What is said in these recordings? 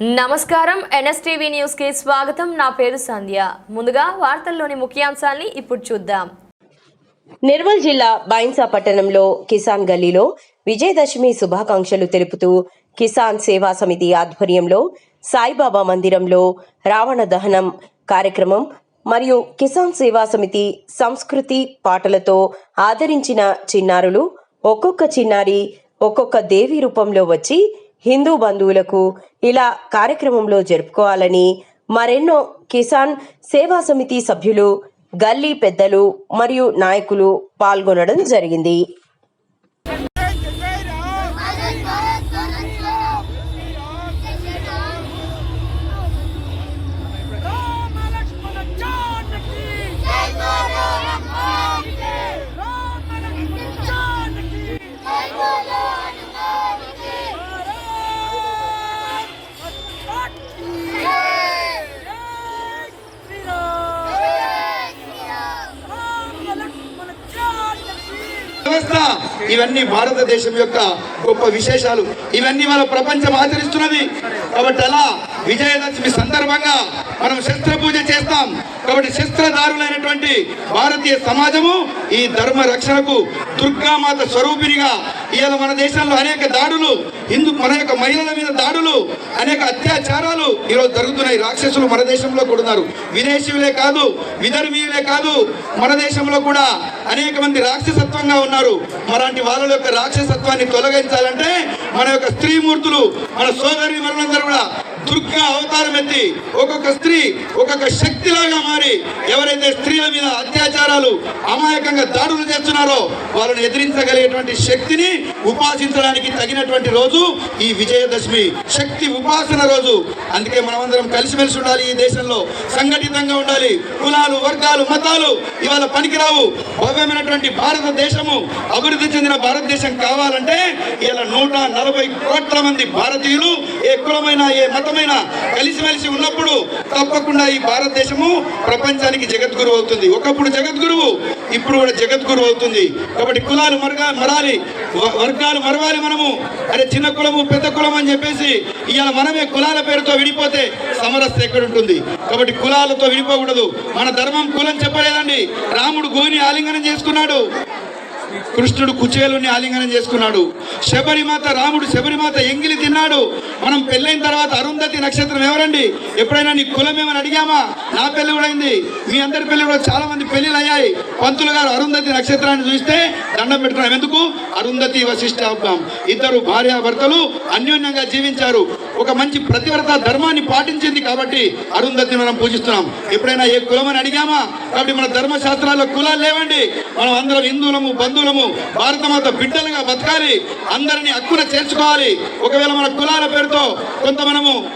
నమస్కారం. ఎన్ఎస్టీవీ న్యూస్కి స్వాగతం. నా పేరు సంధ్య. ముందుగా వార్తల్లోని ముఖ్యాంశాల్ని ఇప్పుడు చూద్దాం. నిర్మల్ జిల్లా బైన్సా పట్టణంలో కిసాన్ గల్లీలో విజయదశమి శుభాకాంక్షలు తెలుపుతూ కిసాన్ సేవా సమితి ఆధ్వర్యంలో సాయిబాబా మందిరంలో రావణ దహనం కార్యక్రమం మరియు కిసాన్ సేవా సమితి సంస్కృతి పాటలతో ఆదరించిన చిన్నారులు ఒక్కొక్క చిన్నారి ఒక్కొక్క దేవి రూపంలో వచ్చి హిందూ బంధువులకు ఇలా కార్యక్రమంలో జరుపుకోవాలని మరెన్నో కిసాన్ సేవా సమితి సభ్యులు గల్లీ పెద్దలు మరియు నాయకులు పాల్గొనడం జరిగింది. ఇవన్నీ భారతదేశం యొక్క గొప్ప విశేషాలు. ఇవన్నీ మన ప్రపంచం ఆచరిస్తున్నది కాబట్టి అలా విజయదశమి సందర్భంగా మనం శస్త్ర పూజ చేస్తాం. కాబట్టి శస్త్రధారులైనటువంటి భారతీయ సమాజము ఈ ధర్మ రక్షణకు దుర్గామాత స్వరూపినిగా ఇవాళ మన దేశంలో అనేక దాడులు హిందూ మన యొక్క మహిళల మీద దాడులు అనేక అత్యాచారాలు ఈరోజు జరుగుతున్నాయి. రాక్షసులు మన దేశంలో కూడా ఉన్నారు. విదేశీయులే కాదు విదర్మీయులే కాదు మన దేశంలో కూడా అనేక మంది రాక్షసత్వంగా ఉన్నారు. మరాంటి వాళ్ళ యొక్క రాక్షసత్వాన్ని తొలగించాలంటే మన యొక్క స్త్రీమూర్తులు మన సోదరి మరణందరూ కూడా దుర్గా అవతారం ఎత్తి ఒక్కొక్క స్త్రీ ఒక్కొక్క శక్తిలాగా మారి ఎవరైతే స్త్రీల మీద అత్యాచారాలు అమాయకంగా దాడులు చేస్తున్నారో వాళ్ళని ఎదిరించగలిగేటువంటి శక్తిని ఉపాసించడానికి తగినటువంటి రోజు ఈ విజయదశమి. శక్తి ఉపాసన రోజు. అందుకే మనమందరం కలిసిమెలిసి ఉండాలి ఈ దేశంలో. సంఘటితంగా ఉండాలి. కులాలు వర్గాలు మతాలు ఇవాళ పనికిరావు. భవ్యమైనటువంటి భారతదేశము అభివృద్ధి చెందిన భారతదేశం కావాలంటే ఇలా నూట నలభై కోట్ల మంది భారతీయులు ఏ కులమైన ఏ మతమైన కలిసిమెలిసి ఉన్నప్పుడు తప్పకుండా ఈ భారతదేశము ప్రపంచానికి జగద్గురు అవుతుంది. ఒకప్పుడు జగద్గురువు ఇప్పుడు కూడా జగద్గురు అవుతుంది. కాబట్టి కులాలు మరగా మరాలి వర్గాలు మరవాలి మనము. అరే చిన్న కులము పెద్ద కులం అని చెప్పేసి ఇవాళ మనమే కులాల పేరుతో విడిపోతే సమరస్య ఎక్కడ ఉంటుంది కాబట్టి కులాలతో విడిపోకూడదు. మన ధర్మం కులం చెప్పలేదండి. రాముడు గోని ఆలింగనం చేసుకున్నాడు. కృష్ణుడు కుచేలుని ఆలింగనం చేసుకున్నాడు. శబరిమాత రాముడు శబరిమాత ఎంగిలి తిన్నాడు. మనం పెళ్ళైన తర్వాత అరుంధతి నక్షత్రం ఎవరండి? ఎప్పుడైనా నీ కులం ఏమని అడిగామా? నా పెళ్ళి కూడా అయింది. మీ అందరి పెళ్ళి కూడా చాలా మంది పెళ్ళిలు అయ్యాయి పంతులు గారు అరుంధతి నక్షత్రాన్ని చూస్తే దండం పెట్టుకున్నాం. ఎందుకు? అరుంధతి వశిష్ట ఇద్దరు భార్యాభర్తలు అన్యోన్యంగా జీవించారు. ఒక మంచి ప్రతివ్రత ధర్మాన్ని పాటించింది కాబట్టి అరుంధతిని మనం పూజిస్తున్నాం. ఎప్పుడైనా ఏ కులం అని అడిగామా? కాబట్టి మన ధర్మశాస్త్రాల్లో కులాలు లేవండి. మనం అందరం హిందువులము బంధువులము భారతమాత బిడ్డలుగా బతకాలి. అందరినీ హక్కున చేర్చుకోవాలి. ఒకవేళ మన కులాల పేరుతో కొంత మనము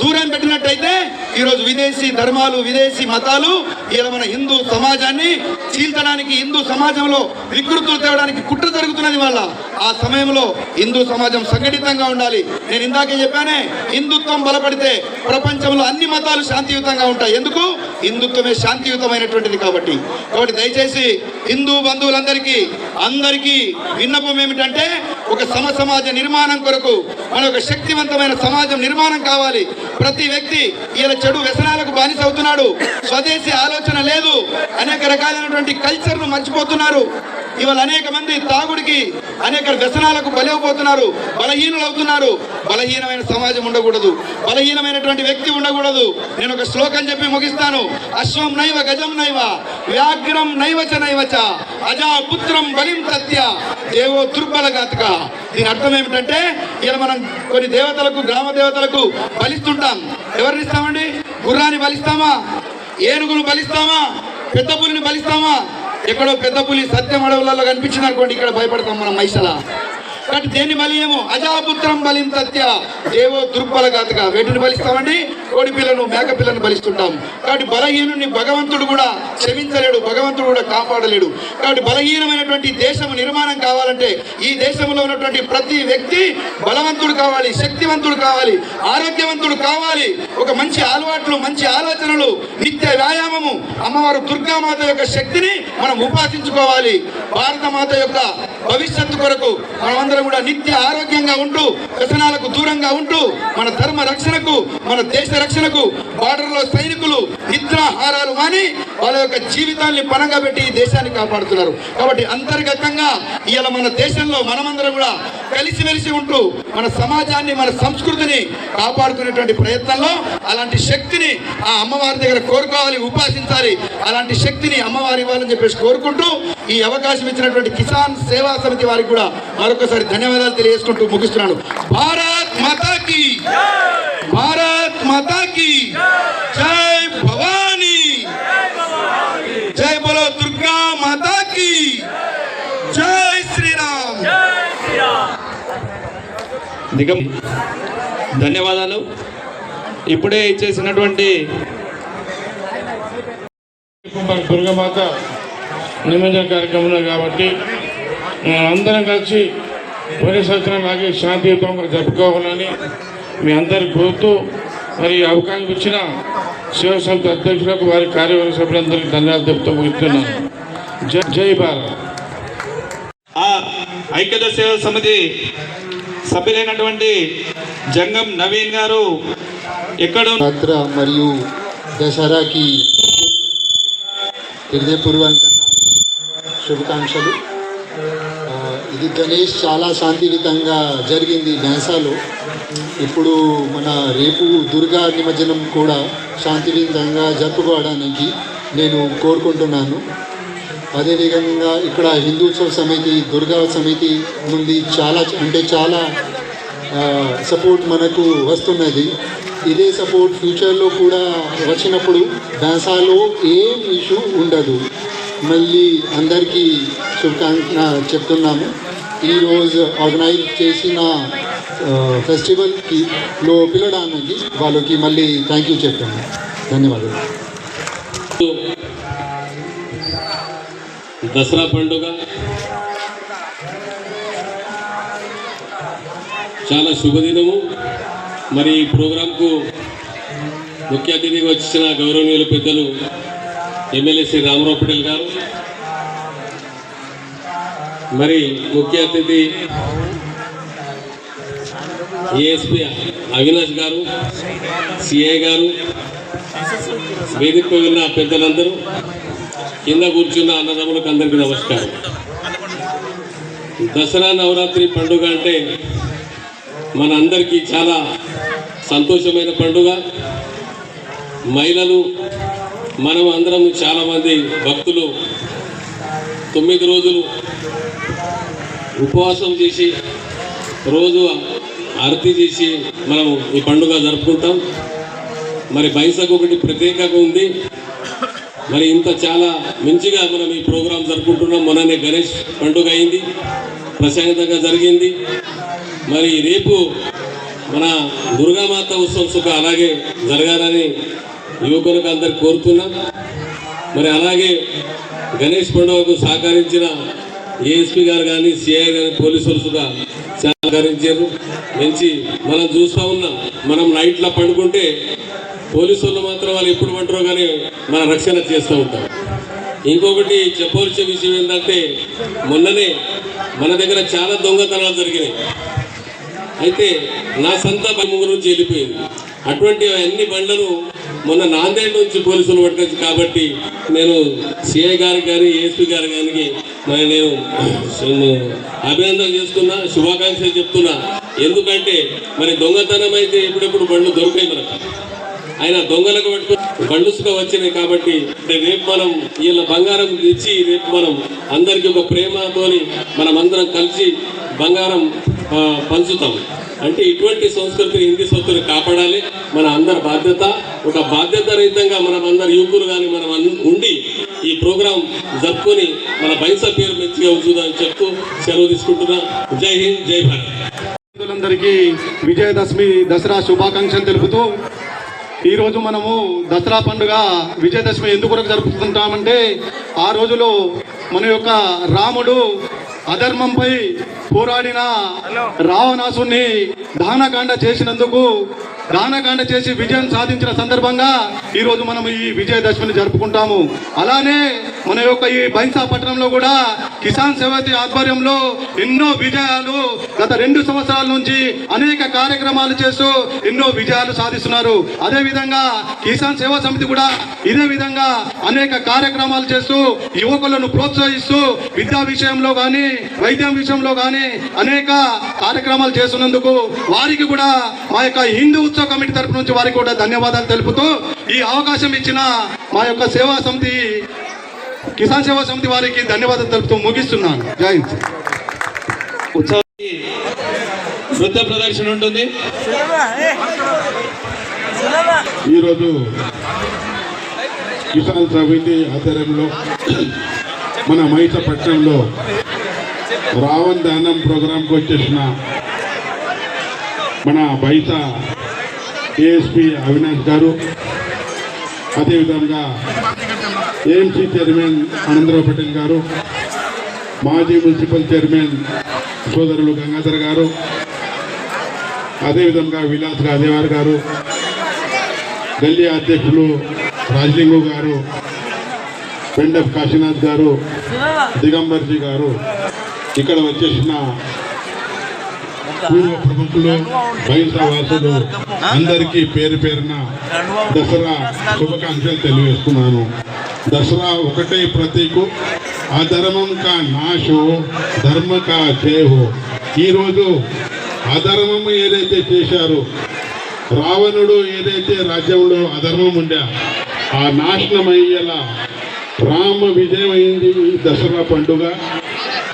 దూరం పెట్టినట్టయితే ఈరోజు విదేశీ ధర్మాలు విదేశీ మతాలు ఇలా మన హిందూ సమాజాన్ని చీల్చడానికి హిందూ సమాజంలో వికృతులు తేవడానికి కుట్ర జరుగుతున్నది వల్ల ఆ సమయంలో హిందూ సమాజం సంఘటితంగా ఉండాలి. నేను ఇందాకే చెప్పానే హిందుత్వం బలపడితే ప్రపంచంలో అన్ని మతాలు శాంతియుతంగా ఉంటాయి. ఎందుకు? హిందుత్వమే శాంతియుతమైనటువంటిది కాబట్టి. కాబట్టి దయచేసి హిందూ బంధువులందరికీ అందరికీ విన్నపం ఏమిటంటే ఒక సమసమాజ నిర్మాణం కొరకు మన ఒక శక్తివంతమైన సమాజం నిర్మాణం కావాలి. ప్రతి వ్యక్తి ఈయన చెడు వ్యసనాలకు బానిస అవుతున్నాడు స్వదేశీ ఆలోచన లేదు. అనేక రకాలైనటువంటి కల్చర్ను మర్చిపోతున్నారు. ఇవాళ అనేక మంది తాగుడికి అనేక వ్యసనాలకు బలైపోతున్నారు. బలహీనులు అవుతున్నారు బలహీనమైన సమాజం ఉండకూడదు. బలహీనమైనటువంటి వ్యక్తి ఉండకూడదు. నేను ఒక శ్లోకం చెప్పి ముగిస్తాను. అశ్వం నైవ గజం నైవ వ్యాఘ్రం నైవచ నైవచ. అజాపుత్రం బలిం తత్య ఏవో దుర్బల ఘాతక. దీని అర్థం ఏమిటంటే ఇలా మనం కొన్ని దేవతలకు గ్రామ దేవతలకు బలిస్తుంటాం. ఎవరిని ఇస్తామండి? గుర్రాన్ని బలిస్తామా? ఏనుగును బలిస్తామా? పెద్ద పులిని బలిస్తామా? ఎక్కడో పెద్ద పులి సత్యం అడవులలో కనిపించింది అనుకోండి ఇక్కడ భయపడతాం మనం మైసలా. కాబట్టి దేన్ని ఏమో అజాపుత్రం బలిం సత్య ఏవో దుర్బల గాతక వేటిని బలిస్తామండి? కోడి పిల్లను మేక పిల్లను బలిస్తుంటాం. కాబట్టి బలహీనుని భగవంతుడు కూడా క్షమించలేడు భగవంతుడు కూడా కాపాడలేడు. కాబట్టి బలహీనమైనటువంటి దేశం నిర్మాణం కావాలంటే ఈ దేశంలో ఉన్నటువంటి ప్రతి వ్యక్తి బలవంతుడు కావాలి శక్తివంతుడు కావాలి ఆరోగ్యవంతుడు కావాలి. ఒక మంచి అలవాట్లు మంచి ఆలోచనలు నిత్య వ్యాయామము అమ్మవారు దుర్గామాత యొక్క శక్తిని మనం ఉపాసించుకోవాలి. భారత మాత యొక్క భవిష్యత్తు కొరకు మనమందరం మనమందరం కూడా నిత్య ఆరోగ్యంగా ఉంటూ వ్యసనాలకు దూరంగా ఉంటూ మన ధర్మ రక్షణకు మన దేశ రక్షణకు బార్డర్లో సైనికులు నిద్రాహారాలు మాని వాళ్ళ యొక్క జీవితాన్ని పనంగా పెట్టి ఈ దేశాన్ని కాపాడుతున్నారు. కాబట్టి అంతర్గతంగా ఇవాళ మన దేశంలో మనమందరం కూడా కలిసిమెలిసి ఉంటూ మన సమాజాన్ని మన సంస్కృతిని కాపాడుకునేటువంటి ప్రయత్నంలో అలాంటి శక్తిని ఆ అమ్మవారి దగ్గర కోరుకోవాలి ఉపాసించాలి. అలాంటి శక్తిని అమ్మవారి ఇవ్వాలని చెప్పేసి కోరుకుంటూ ఈ అవకాశం ఇచ్చినటువంటి కిసాన్ సేవా సమితి వారికి కూడా మరొకసారి ధన్యవాదాలు తెలియజేసుకుంటూ ముగిస్తున్నాను. భారత్ మాతాకి! భారత్ మాతాకి. జై భవానీ. జై బోలో దుర్గా మాతాకి. జై శ్రీరామ్. నిగం ధన్యవాదాలు. ఇప్పుడే ఇచ్చేసినటువంటి దుర్గమాత నిమజ్జన కార్యక్రమం కాబట్టి అందరం కలిసి పోయిన సంవత్సరం లాగే శాంతియుతంగా జరుపుకోవాలని మీ అందరు కోరుతూ మరి ఈ అవకాశం ఇచ్చిన శివ సమితి అధ్యక్షులకు వారి కార్యవర్గ సభ్యులందరికీ ధన్యవాదాలు చెప్తూ ముగిస్తున్నాను. జై జై భారత్. ఐక్యత సేవా సమితి సభ్యులైనటువంటి జంగం నవీన్ గారు ఎక్కడ ఉన్న- యాత్ర మరియు దసరాకి హృదయపూర్వకంగా శుభాకాంక్షలు. ఇది గణేష్ చాలా శాంతియుతంగా జరిగింది డ్యాన్సాలో ఇప్పుడు మన రేపు దుర్గా నిమజ్జనం కూడా శాంతియుతంగా జరుపుకోవడానికి నేను కోరుకుంటున్నాను. అదేవిధంగా ఇక్కడ హిందూత్సవ సమితి దుర్గా సమితి నుండి చాలా అంటే చాలా సపోర్ట్ మనకు వస్తున్నది. ఇదే సపోర్ట్ ఫ్యూచర్లో కూడా వచ్చినప్పుడు డాన్సాలో ఏం ఇష్యూ ఉండదు. మళ్ళీ అందరికీ శుభాకాంక్ష చెప్తున్నాము. ఈరోజు ఆర్గనైజ్ చేసిన ఫెస్టివల్కి లో పిలడానికి వాళ్ళకి మళ్ళీ థ్యాంక్ యూ చెప్తాను ధన్యవాదాలు. దసరా పండుగ చాలా శుభదినము. మరి ఈ ప్రోగ్రాంకు ముఖ్య అతిథిగా వచ్చిన గౌరవనీయుల పెద్దలు ఎమ్మెల్యే శ్రీ రామారావు పటేల్ గారు. మరి ముఖ్య అతిథి ఏఎస్పి అవినాష్ గారు సిఐ గారు వేదికపై ఉన్న పెద్దలందరూ కింద కూర్చున్న అన్నదమ్ములకు అందరికీ నమస్కారం. దసరా నవరాత్రి పండుగ అంటే మన అందరికీ చాలా సంతోషమైన పండుగ. మహిళలు మనం అందరం చాలామంది భక్తులు తొమ్మిది రోజులు ఉపవాసం చేసి రోజు ఆరతి చేసి మనం ఈ పండుగ జరుపుకుంటాం. మరి బైసకు ఒకటి ప్రత్యేకంగా ఉంది. మరి ఇంత చాలా మంచిగా మనం ఈ ప్రోగ్రాం జరుపుకుంటున్నాం. మొన్ననే గణేష్ పండుగ అయింది. ప్రశాంతంగా జరిగింది. మరి రేపు మన దుర్గామాత ఉత్సవం సుఖ అలాగే జరగాలని యువకులకు అందరు కోరుతున్నా. మరి అలాగే గణేష్ పండుగకు సహకరించిన ఏఎస్పీ గారు కానీ సిఐ కానీ పోలీసులు కూడా సహకరించారు. మంచి మనం చూస్తూ ఉన్నాం. మనం నైట్లో పండుకుంటే పోలీసు వాళ్ళు మాత్రం వాళ్ళు ఎప్పుడు పంటారో కానీ మన రక్షణ చేస్తూ ఉంటాం. ఇంకొకటి చెప్పవలసిన విషయం ఏంటంటే మొన్ననే మన దగ్గర చాలా దొంగతనాలు జరిగినాయి. అయితే నా సంత భయం నుంచి వెళ్ళిపోయింది. అటువంటి అన్ని బండ్లను మొన్న నాందేడ్ నుంచి పోలీసులు పట్టుకొచ్చి కాబట్టి నేను సిఐ గారికి కానీ ఏసీ గారు కానీ మరి నేను అభినందన చేస్తున్నా శుభాకాంక్షలు చెప్తున్నా. ఎందుకంటే మరి దొంగతనం అయితే ఎప్పుడెప్పుడు బండ్లు దొరికాయి మనకు. ఆయన దొంగలకు పట్టుకుని బండుసుగా వచ్చినాయి కాబట్టి రేపు మనం వీళ్ళ బంగారం ఇచ్చి రేపు మనం అందరికి ఒక ప్రేమతోని మనం అందరం కలిసి బంగారం ఆ, పంచుతాం. అంటే ఇటువంటి సంస్కృతిని హిందీ సంస్కృతిని కాపాడాలి. మన అందరి బాధ్యత ఒక బాధ్యత రహితంగా మనం అందరు యువకులు కానీ మనం ఉండి ఈ ప్రోగ్రాం జరుపుకొని మన బైస పేరు మంచిగా ఉంచుదని చెప్తూ సెలవు తీసుకుంటున్నా. జై హింద్ జై భారత్. భక్తులందరికీ విజయదశమి దసరా శుభాకాంక్షలు తెలుపుతూ ఈరోజు మనము దసరా పండుగ విజయదశమి ఎందుకు కొరకు జరుపుకుంటామంటే ఆ రోజులో మన యొక్క రాముడు అధర్మంపై పోరాడిన రావణాసుని దహనకాండ చేసినందుకు దానకాండ చేసి విజయం సాధించిన సందర్భంగా ఈ రోజు మనం ఈ విజయదశమిని జరుపుకుంటాము. అలానే మన యొక్క ఈ బైన్సా పట్టణంలో కూడా కిసాన్ సేవతి ఆధ్వర్యంలో ఎన్నో విజయాలు గత రెండు సంవత్సరాల నుంచి అనేక కార్యక్రమాలు చేస్తూ ఎన్నో విజయాలు సాధిస్తున్నారు. అదే విధంగా కిసాన్ సేవా సమితి కూడా ఇదే విధంగా అనేక కార్యక్రమాలు చేస్తూ యువకులను ప్రోత్సహిస్తూ విద్యా విషయంలో కానీ వైద్యం విషయంలో కానీ అనేక కార్యక్రమాలు చేస్తున్నందుకు వారికి కూడా మా యొక్క హిందూ ఉత్సవ కమిటీ తరపు నుంచి వారికి కూడా ధన్యవాదాలు తెలుపుతూ ఈ అవకాశం ఇచ్చిన మా యొక్క సేవా సమితి కిసాన్ సేవా సమితి వారికి ధన్యవాదాలు తెలుపుతూ ముగిస్తున్నాను. జై హింద్. ఉత్సవానికి నృత్య ప్రదర్శన ఉంటుంది. ఈరోజు కిసాన్ సమితి ఆధ్వర్యంలో మన మైసపట్నంలో రావణ్ దానం ప్రోగ్రాంకి వచ్చేసిన మన బైస ఏఎస్పి అవినాష్ గారు అదేవిధంగా ఏఎంసీ చైర్మన్ ఆనందరావు పటేల్ గారు మాజీ మున్సిపల్ చైర్మన్ సోదరులు గంగాధర్ గారు అదేవిధంగా విలాస్ గాదేవార్ గారు ఢిల్లీ అధ్యక్షులు రాజ్లింగు గారు పెండప్ కాశీనాథ్ గారు దిగంబర్జీ గారు. ఇక్కడ వచ్చేసిన పూర్వ ప్రముఖులు బయట వాసులు అందరికీ పేరు పేరున దసరా శుభాకాంక్షలు తెలియజేస్తున్నాను. దసరా ఒకటే ప్రతీకు అధర్మం కా నాశు ధర్మ కా జయహో ఈరోజు అధర్మం ఏదైతే చేశారో రావణుడు ఏదైతే రాజ్యంలో అధర్మం ఉండే ఆ నాశనం అయ్యేలా రామ విజయం అయింది ఈ దసరా పండుగ.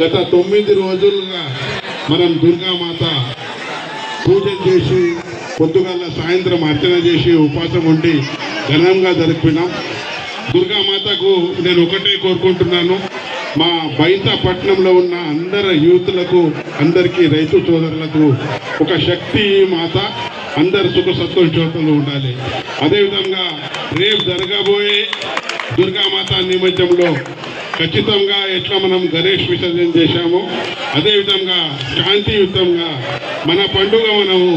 గత తొమ్మిది రోజులుగా మనం దుర్గామాత పూజ చేసి పొద్దుగల సాయంత్రం అర్చన చేసి ఉపాసం ఉండి ఘనంగా జరిపినాం దుర్గామాతకు నేను ఒకటే కోరుకుంటున్నాను. మా బయట పట్టణంలో ఉన్న అందరి యూత్లకు అందరికీ రైతు సోదరులకు ఒక శక్తి మాత అందరు సుఖ సంతోషాలు ఉండాలి. అదేవిధంగా రేపు జరగబోయే దుర్గామాత నిమజ్జంలో ఖచ్చితంగా ఎట్లా మనం గణేష్ విసర్జన చేశామో అదేవిధంగా శాంతియుతంగా మన పండుగ మనము